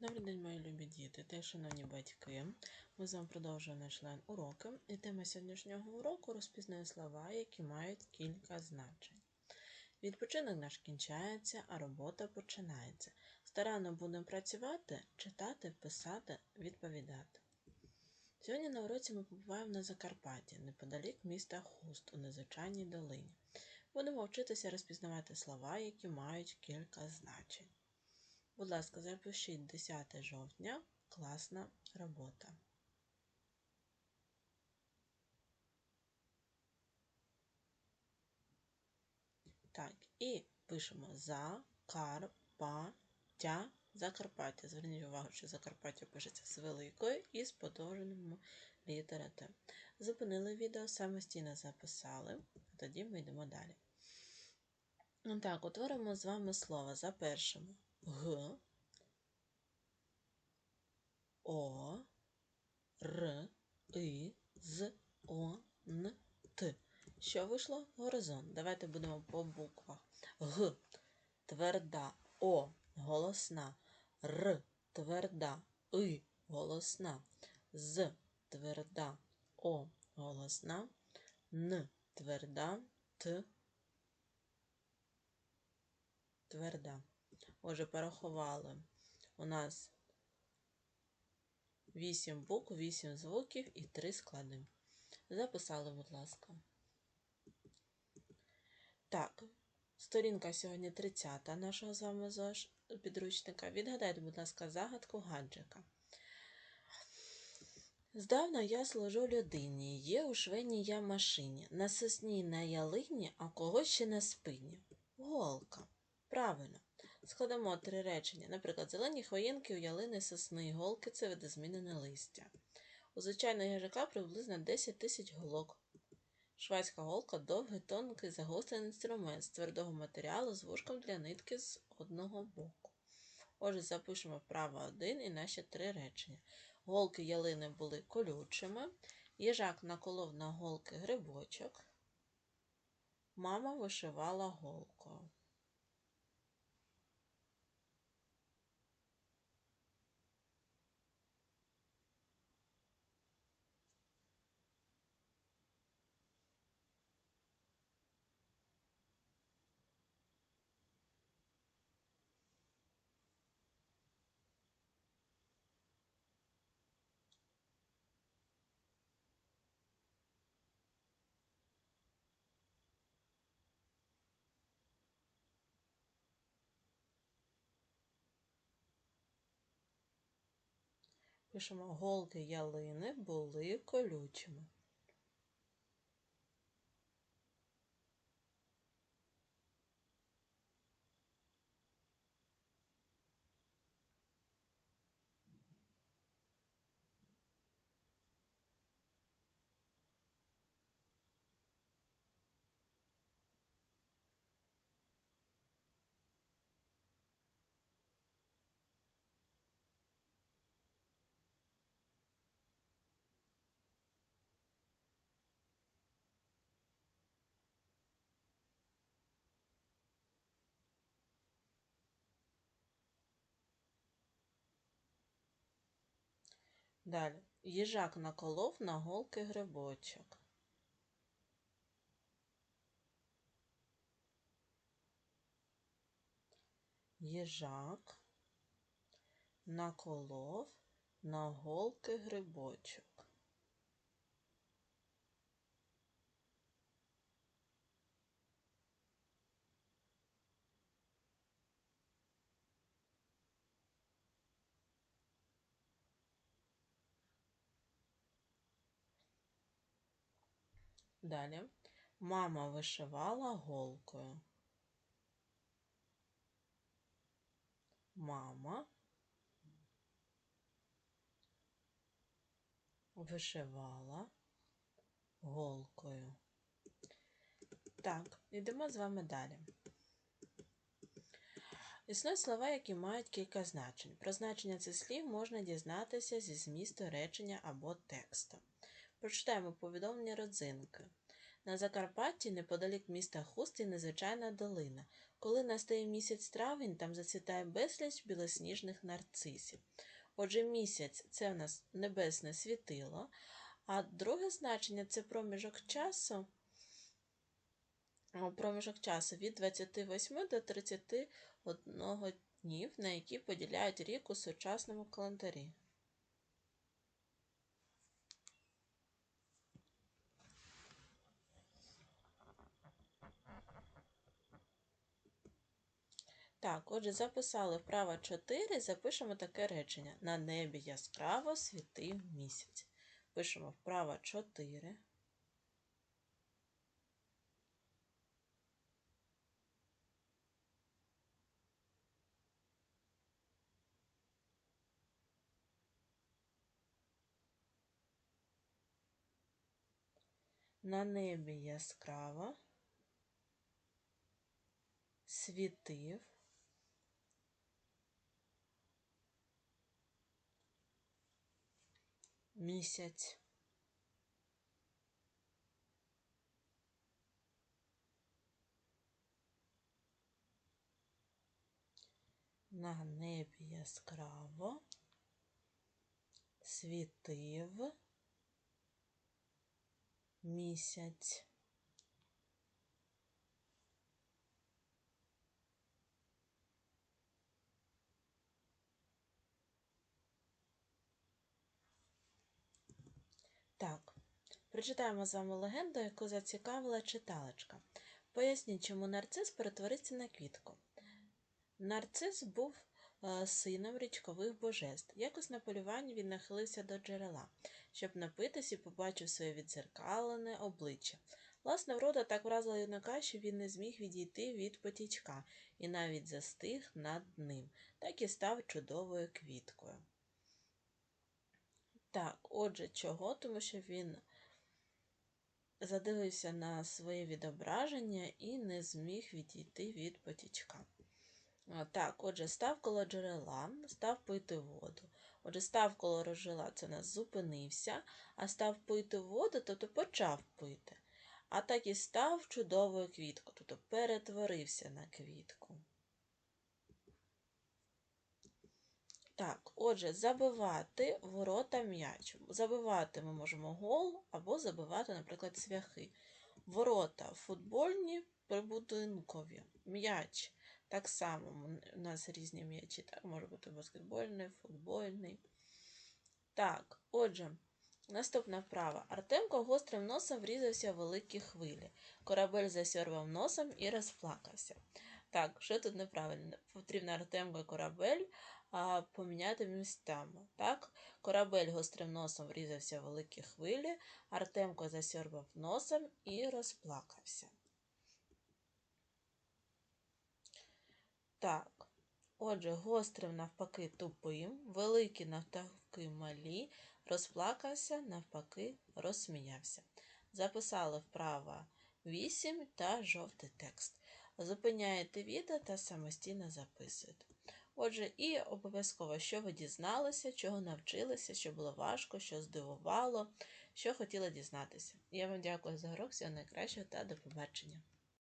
Добрий день, мої любі діти та шановні батьки. Ми з вами продовжуємо наш лайн уроки. І тема сьогоднішнього уроку розпізнає слова, які мають кілька значень. Відпочинок наш кінчається, а робота починається. Старанно будемо працювати, читати, писати, відповідати. Сьогодні на уроці ми побуваємо на Закарпатті, неподалік міста Хуст у незвичайній долині. Будемо вчитися розпізнавати слова, які мають кілька значень. Будь ласка, запишіть 10 жовтня. Класна робота. Так, і пишемо Закарпаття. Закарпаття. Зверніть увагу, що Закарпаття пишеться з великою і з подовженими літера. Зупинили відео, самостійно записали, а тоді ми йдемо далі. Так, утворимо з вами слово. Запишемо Г, О, Р, И, З, О, Н, Т. Що вийшло? Горизонт. Давайте будемо по буквах. Г. Тверда. О. Голосна. Р. Тверда. И. Голосна. З. Тверда. О. Голосна. Н. Тверда. Т. Тверда. Отже, порахували. У нас 8 букв, 8 звуків і 3 склади. Записали, будь ласка. Так, сторінка сьогодні 30 нашого з вами підручника. Відгадайте, будь ласка, загадку гаджика. Здавна я служу людині, є у швейній я машині, на сосні на ялині, а кого ще на спині. Голка. Правильно. Складемо три речення. Наприклад, зелені хвоєнки у ялини сосни, голки це видозмінене листя. У звичайного їжака приблизно 10 тисяч голок. Швайська голка довгий, тонкий, загострений інструмент з твердого матеріалу з вушком для нитки з одного боку. Отже, запишемо вправо один і наші три речення. Голки ялини були колючими, їжак наколов на голки грибочок. Мама вишивала голкою. Пишемо голки ялини були колючими. Далі. Їжак наколов на голки грибочок. Їжак наколов на голки грибочок. Далі. Мама вишивала голкою. Мама вишивала голкою. Так, йдемо з вами далі. Існують слова, які мають кілька значень. Про значення цих слів можна дізнатися зі змісту речення або тексту. Прочитаємо повідомлення родзинки. На Закарпатті, неподалік міста Хусти, незвичайна долина. Коли настає місяць травень, там зацвітає безліч білосніжних нарцисів. Отже, місяць це в нас небесне світило, а друге значення це проміжок часу. Проміжок часу від 28 до 31 днів, на які поділяють рік у сучасному календарі. Так, отже, записали вправо 4, запишемо таке речення. На небі яскраво світив місяць. Пишемо вправо 4. На небі яскраво світив місяць. На небі яскраво світив місяць. Так, прочитаємо з вами легенду, яку зацікавила читалочка. Поясніть, чому нарцис перетворився на квітку. Нарцис був е, сином річкових божеств. Якось на полюванні він нахилився до джерела, щоб напитись і побачив своє відзеркалене обличчя. Власна врода так вразила юнака, що він не зміг відійти від потічка і навіть застиг над ним, так і став чудовою квіткою. Так, отже, чого? Тому що він задивився на своє відображення і не зміг відійти від потічка. Так, отже, став коло джерела, став пити воду. Отже, став коло джерела, це нас зупинився, а став пити воду, тобто почав пити. А так і став чудовою квіткою, тобто перетворився на квітку. Так, отже, забивати ворота м'яч. Забивати ми можемо гол або забивати, наприклад, цвяхи. Ворота футбольні, прибудинкові. М'яч. Так само у нас різні м'ячі. Так, може бути баскетбольний, футбольний. Так, отже, наступна вправа. Артемко гострим носом врізався в великі хвилі. Корабель засьорвав носом і розплакався. Так, що тут неправильно? Потрібно Артемко корабель а, поміняти містами. Так? Корабель гострим носом врізався в великі хвилі, Артемко засьорбав носом і розплакався. Так, отже, гострим навпаки тупим, великий навпаки малі, розплакався, навпаки, розсміявся. Записали вправо 8 та жовтий текст. Зупиняєте відео та самостійно записуєте. Отже, і обов'язково, що ви дізналися, чого навчилися, що було важко, що здивувало, що хотіли дізнатися. Я вам дякую за урок, всього найкращого та до побачення.